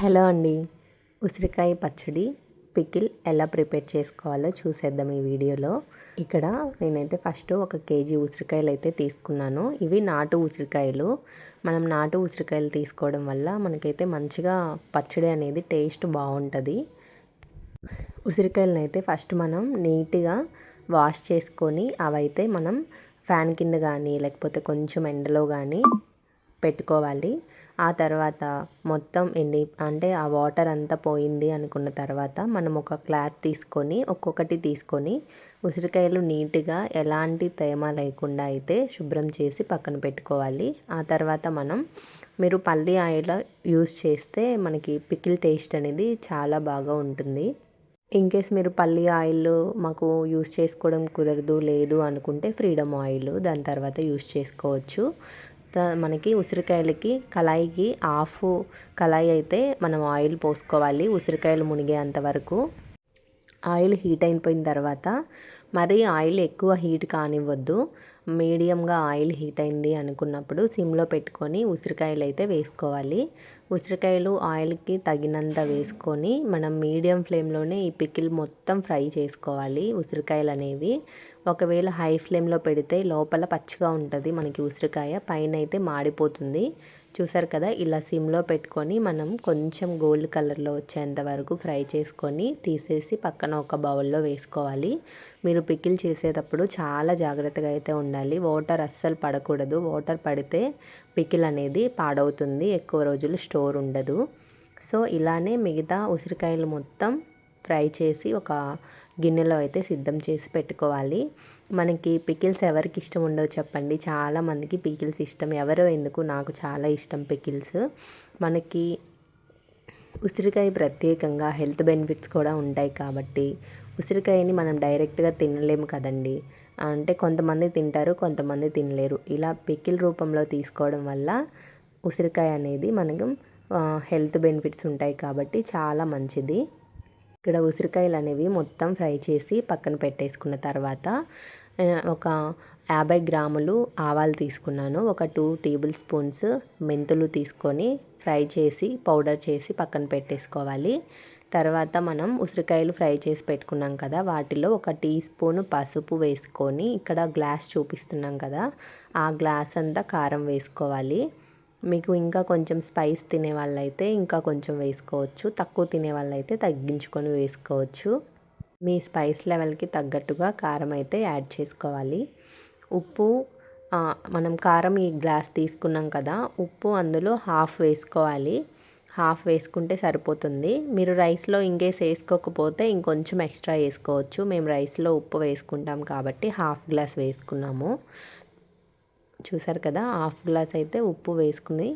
Hello అండి. ఉసిరికాయ పచ్చడి పికిల్ ఎలా ప్రిపేర్ చేసుకోవాలో చూసేద్దాం ఈ వీడియోలో. ఇక్కడ నేనైతే ఫస్ట్ ఒక కేజీ ఉసిరికాయలు అయితే తీసుకున్నాను. ఇవి నాటు ఉసిరికాయలు. మనం నాటు ఉసిరికాయలు తీసుకోవడం వల్ల మనకైతే మంచిగా పచ్చడి అనేది టేస్ట్ బాగుంటుంది. ఉసిరికాయలను అయితే ఫస్ట్ మనం నీట్గా వాష్ చేసుకొని అవైతే మనం ఫ్యాన్ కింద కానీ లేకపోతే కొంచెం ఎండలో కానీ పెట్టుకోవాలి. ఆ తర్వాత మొత్తం ఎండి అంటే ఆ వాటర్ అంతా పోయింది అనుకున్న తర్వాత మనం ఒక క్లాత్ తీసుకొని ఒక్కొక్కటి తీసుకొని ఉసిరికాయలు నీట్గా ఎలాంటి తేమ లేకుండా అయితే శుభ్రం చేసి పక్కన పెట్టుకోవాలి. ఆ తర్వాత మనం మీరు పల్లి ఆయిల్ యూస్ చేస్తే మనకి పికిల్ టేస్ట్ అనేది చాలా బాగా ఉంటుంది. ఇన్ కేస్ మీరు పల్లి ఆయిల్ మాకు యూస్ చేసుకోవడం కుదరదు లేదు అనుకుంటే ఫ్రీడమ్ ఆయిల్ దాని తర్వాత యూస్ చేసుకోవచ్చు. మనకి ఉసిరికాయలకి కళాయికి హాఫ్ కళాయి అయితే మనం ఆయిల్ పోసుకోవాలి. ఉసిరికాయలు మునిగేంత వరకు. ఆయిల్ హీట్ అయిపోయిన తర్వాత మరీ ఆయిల్ ఎక్కువ హీట్ కానివ్వద్దు. మీడియంగా ఆయిల్ హీట్ అయింది అనుకున్నప్పుడు సిమ్లో పెట్టుకొని ఉసిరికాయలు అయితే వేసుకోవాలి. ఉసిరికాయలు ఆయిల్కి తగినంత వేసుకొని మనం మీడియం ఫ్లేమ్లోనే ఈ పికిల్ మొత్తం ఫ్రై చేసుకోవాలి ఉసిరికాయలు అనేవి ఒకవేళ హై ఫ్లేమ్లో పెడితే లోపల పచ్చిగా ఉంటుంది మనకి ఉసిరికాయ పైన అయితే మాడిపోతుంది. చూసారు కదా ఇలా సిమ్లో పెట్టుకొని మనం కొంచెం గోల్డ్ కలర్లో వచ్చేంత వరకు ఫ్రై చేసుకొని తీసేసి పక్కన ఒక బౌల్లో వేసుకోవాలి. మీరు పికిల్ చేసేటప్పుడు చాలా జాగ్రత్తగా అయితే ఉండాలి వాటర్ అస్సలు పడకూడదు. వాటర్ పడితే పికిల్ అనేది పాడవుతుంది. ఎక్కువ రోజులు స్టోర్ ఉండదు. సో ఇలానే మిగతా ఉసిరికాయలు మొత్తం ఫ్రై చేసి ఒక గిన్నెలో అయితే సిద్ధం చేసి పెట్టుకోవాలి. మనకి పికిల్స్ ఎవరికి ఇష్టం ఉండవు చెప్పండి. చాలామందికి పికిల్స్ ఇష్టం. ఎవరో ఎందుకు? నాకు చాలా ఇష్టం పికిల్స్. మనకి ఉసిరికాయ ప్రత్యేకంగా హెల్త్ బెనిఫిట్స్ కూడా ఉంటాయి కాబట్టి ఉసిరికాయని మనం డైరెక్ట్గా తినలేము కదండి. అంటే కొంతమంది తింటారు కొంతమంది తినలేరు. ఇలా పికిల్ రూపంలో తీసుకోవడం వల్ల ఉసిరికాయ అనేది మనకు హెల్త్ బెనిఫిట్స్ ఉంటాయి కాబట్టి చాలా మంచిది. ఇక్కడ ఉసిరికాయలు అనేవి మొత్తం ఫ్రై చేసి పక్కన పెట్టేసుకున్న తర్వాత ఒక యాభై గ్రాములు ఆవాలు తీసుకున్నాను. ఒక టూ టేబుల్ స్పూన్స్ మెంతులు తీసుకొని ఫ్రై చేసి పౌడర్ చేసి పక్కన పెట్టేసుకోవాలి. తర్వాత మనం ఉసిరికాయలు ఫ్రై చేసి పెట్టుకున్నాం కదా వాటిలో ఒక టీ స్పూన్ పసుపు వేసుకొని ఇక్కడ గ్లాస్ చూపిస్తున్నాం కదా ఆ గ్లాస్ అంతా కారం వేసుకోవాలి. మీకు ఇంకా కొంచెం స్పైస్ తినే వాళ్ళైతే ఇంకా కొంచెం వేసుకోవచ్చు తక్కువ తినే వాళ్ళైతే తగ్గించుకొని వేసుకోవచ్చు. మీ స్పైస్ లెవెల్కి తగ్గట్టుగా కారం అయితే యాడ్ చేసుకోవాలి. ఉప్పు మనం కారం ఈ గ్లాస్ తీసుకున్నాం కదా ఉప్పు అందులో హాఫ్ వేసుకోవాలి. హాఫ్ వేసుకుంటే సరిపోతుంది. మీరు రైస్లో ఇంకేసి వేసుకోకపోతే ఇంకొంచెం ఎక్స్ట్రా వేసుకోవచ్చు. మేము రైస్లో ఉప్పు వేసుకుంటాం కాబట్టి హాఫ్ గ్లాస్ వేసుకున్నాము. చూసారు కదా హాఫ్ గ్లాస్ అయితే ఉప్పు వేసుకుని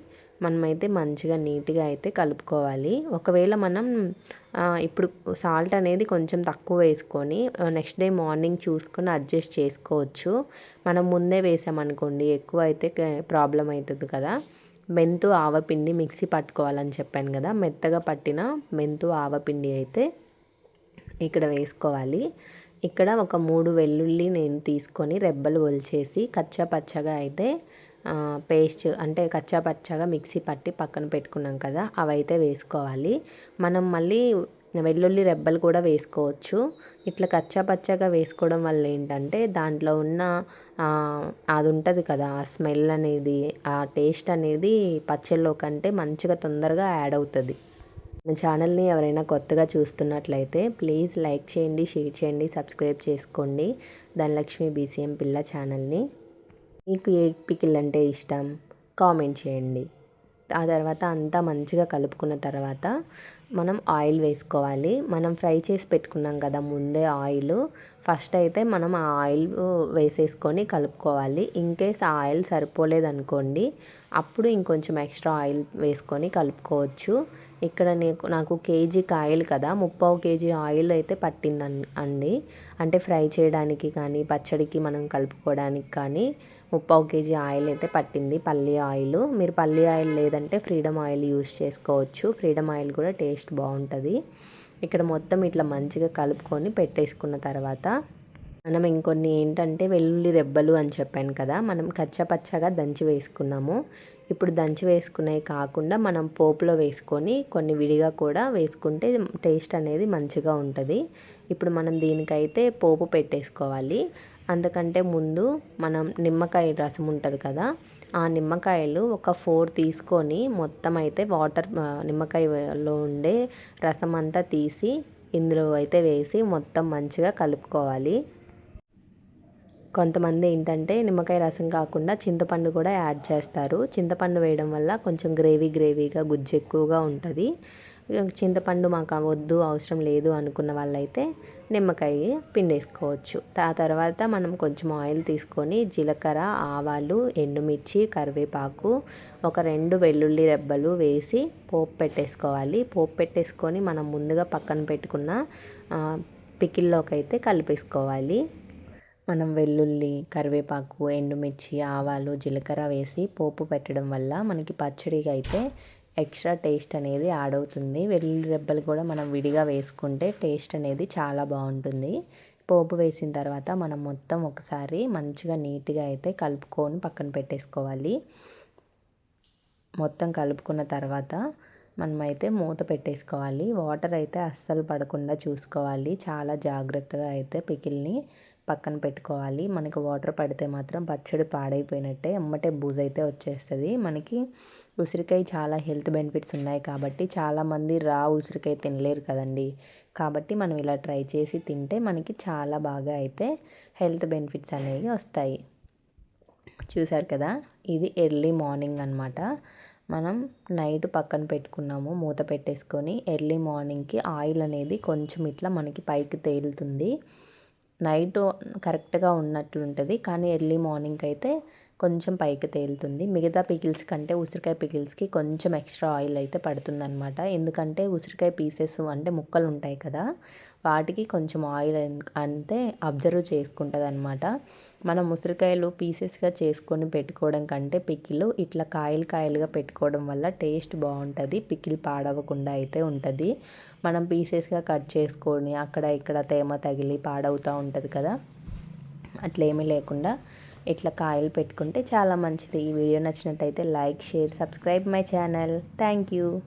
మనమైతే మంచిగా నీట్గా అయితే కలుపుకోవాలి. ఒకవేళ మనం ఇప్పుడు సాల్ట్ అనేది కొంచెం తక్కువ వేసుకొని నెక్స్ట్ డే మార్నింగ్ చూసుకొని అడ్జస్ట్ చేసుకోవచ్చు. మనం ముందే వేసామనుకోండి ఎక్కువ అయితే ప్రాబ్లం అవుతుంది కదా. మెంతు ఆవపిండి మిక్సీ పట్టుకోవాలని చెప్పాను కదా. మెత్తగా పట్టిన మెంతు ఆవపిండి అయితే ఇక్కడ వేసుకోవాలి. ఇక్కడ ఒక మూడు వెల్లుల్లి నేను తీసుకొని రెబ్బలు ఒలిచేసి కచ్చా పచ్చగా అయితే పేస్ట్ అంటే కచ్చా పచ్చాగా మిక్సీ పట్టి పక్కన పెట్టుకున్నాం కదా అవైతే వేసుకోవాలి. మనం మళ్ళీ వెల్లుల్లి రెబ్బలు కూడా వేసుకోవచ్చు. ఇట్లా కచ్చాపచ్చాగా వేసుకోవడం వల్ల ఏంటంటే దాంట్లో ఉన్న అది ఉంటుంది కదా ఆ స్మెల్ అనేది ఆ టేస్ట్ అనేది పచ్చళ్ళలో కంటే మంచిగా తొందరగా యాడ్ అవుతుంది. నా ఛానల్ని ఎవరైనా కొత్తగా చూస్తున్నట్లయితే ప్లీజ్ లైక్ చేయండి షేర్ చేయండి సబ్స్క్రైబ్ చేసుకోండి. ధనలక్ష్మి బీసీఎం పిల్ల ఛానల్ని. మీకు ఏ పికిల్ అంటే ఇష్టం? కామెంట్ చేయండి. ఆ తర్వాత అంతా మంచిగా కలుపుకున్న తర్వాత మనం ఆయిల్ వేసుకోవాలి. మనం ఫ్రై చేసి పెట్టుకున్నాం కదా ముందే ఆయిల్. ఫస్ట్ అయితే మనం ఆ ఆయిల్ వేసేసుకొని కలుపుకోవాలి. ఇన్ కేస్ ఆ ఆయిల్ సరిపోలేదనుకోండి అప్పుడు ఇంకొంచెం ఎక్స్ట్రా ఆయిల్ వేసుకొని కలుపుకోవచ్చు. ఇక్కడ నీకు నాకు కేజీ కాయలు కదా ముప్పావు కేజీ ఆయిల్ అయితే పట్టింది అండి. అంటే ఫ్రై చేయడానికి కానీ పచ్చడికి మనం కలుపుకోవడానికి కానీ ముప్పావు కేజీ ఆయిల్ అయితే పట్టింది. పల్లి ఆయిల్. మీరు పల్లి ఆయిల్ లేదంటే ఫ్రీడమ్ ఆయిల్ యూస్ చేసుకోవచ్చు. ఫ్రీడమ్ ఆయిల్ కూడా టేస్ట్ బాగుంటుంది. ఇక్కడ మొత్తం ఇట్లా మంచిగా కలుపుకొని పెట్టేసుకున్న తర్వాత మనం ఇంకొన్ని ఏంటంటే వెల్లుల్లి రెబ్బలు అని చెప్పాను కదా మనం కచ్చపచ్చగా దంచి వేసుకున్నాము. ఇప్పుడు దంచి వేసుకునేవి కాకుండా మనం పోపులో వేసుకొని కొన్ని విడిగా కూడా వేసుకుంటే టేస్ట్ అనేది మంచిగా ఉంటుంది. ఇప్పుడు మనం దీనికైతే పోపు పెట్టేసుకోవాలి. అందుకంటే ముందు మనం నిమ్మకాయ రసం ఉంటుంది కదా ఆ నిమ్మకాయలు ఒక ఫోర్ తీసుకొని మొత్తం అయితే వాటర్ నిమ్మకాయలో ఉండే రసం అంతా తీసి ఇందులో అయితే వేసి మొత్తం మంచిగా కలుపుకోవాలి. కొంతమంది ఏంటంటే నిమ్మకాయ రసం కాకుండా చింతపండు కూడా యాడ్ చేస్తారు. చింతపండు వేయడం వల్ల కొంచెం గ్రేవీ గ్రేవీగా గుజ్జు ఎక్కువగా ఉంటుంది. చింతపండు మాకు వద్దు అవసరం లేదు అనుకున్న వాళ్ళైతే నిమ్మకాయ పిండేసుకోవచ్చు. ఆ తర్వాత మనం కొంచెం ఆయిల్ తీసుకొని జీలకర్ర ఆవాలు ఎండుమిర్చి కరివేపాకు ఒక రెండు వెల్లుల్లి రెబ్బలు వేసి పోపు పెట్టేసుకోవాలి. పోపు పెట్టేసుకొని మనం ముందుగా పక్కన పెట్టుకున్న పికిల్లోకి అయితే కలిపేసుకోవాలి. మనం వెల్లుల్లి కరివేపాకు ఎండుమిర్చి ఆవాలు జీలకర్ర వేసి పోపు పెట్టడం వల్ల మనకి పచ్చడికి అయితే ఎక్స్ట్రా టేస్ట్ అనేది యాడ్ అవుతుంది. వెల్లుల్లి రెబ్బలు కూడా మనం విడిగా వేసుకుంటే టేస్ట్ అనేది చాలా బాగుంటుంది. పోపు వేసిన తర్వాత మనం మొత్తం ఒకసారి మంచిగా నీట్గా అయితే కలుపుకొని పక్కన పెట్టేసుకోవాలి. మొత్తం కలుపుకున్న తర్వాత మనమైతే మూత పెట్టేసుకోవాలి. వాటర్ అయితే అస్సలు పడకుండా చూసుకోవాలి. చాలా జాగ్రత్తగా అయితే పికిల్ని పక్కన పెట్టుకోవాలి. మనకి వాటర్ పడితే మాత్రం పచ్చడి పాడైపోయినట్టే ఎమ్మటే బూజ్ అయితే వచ్చేస్తుంది. మనకి ఉసిరికాయ చాలా హెల్త్ బెనిఫిట్స్ ఉన్నాయి కాబట్టి చాలామంది రా ఉసిరికాయ తినలేరు కదండి. కాబట్టి మనం ఇలా ట్రై చేసి తింటే మనకి చాలా బాగా అయితే హెల్త్ బెనిఫిట్స్ అనేవి వస్తాయి. చూసారు కదా? ఇది ఎర్లీ మార్నింగ్ అనమాట మనం నైట్ పక్కన పెట్టుకున్నాము. మూత పెట్టేసుకొని ఎర్లీ మార్నింగ్కి ఆయిల్ అనేది కొంచెం ఇట్లా మనకి పైకి తేలుతుంది. నైట్ కరెక్ట్గా ఉన్నట్లు ఉంటుంది కానీ ఎర్లీ మార్నింగ్ అయితే కొంచెం పైకి తేలుతుంది. మిగతా పికిల్స్ కంటే ఉసిరికాయ పికిల్స్కి కొంచెం ఎక్స్ట్రా ఆయిల్ అయితే పడుతుందన్నమాట. ఎందుకంటే ఉసిరికాయ పీసెస్ అంటే ముక్కలు ఉంటాయి కదా వాటికి కొంచెం ఆయిల్ అంతే అబ్జర్వ్ చేసుకుంటుంది అనమాట మనం ఉసిరికాయలు పీసెస్గా చేసుకొని పెట్టుకోవడం కంటే పికిల్ ఇట్లా కాయలు కాయలుగా పెట్టుకోవడం వల్ల టేస్ట్ బాగుంటుంది పికిల్ పాడవకుండా అయితే ఉంటుంది. మనం పీసెస్గా కట్ చేసుకొని అక్కడ ఇక్కడ తేమ తగిలి పాడవుతూ ఉంటుంది కదా అట్లేమీ లేకుండా ఇట్లా కాయలు పెట్టుకుంటే చాలా మంచిది. ఈ వీడియో నచ్చినట్టయితే like share subscribe my channel. Thank you.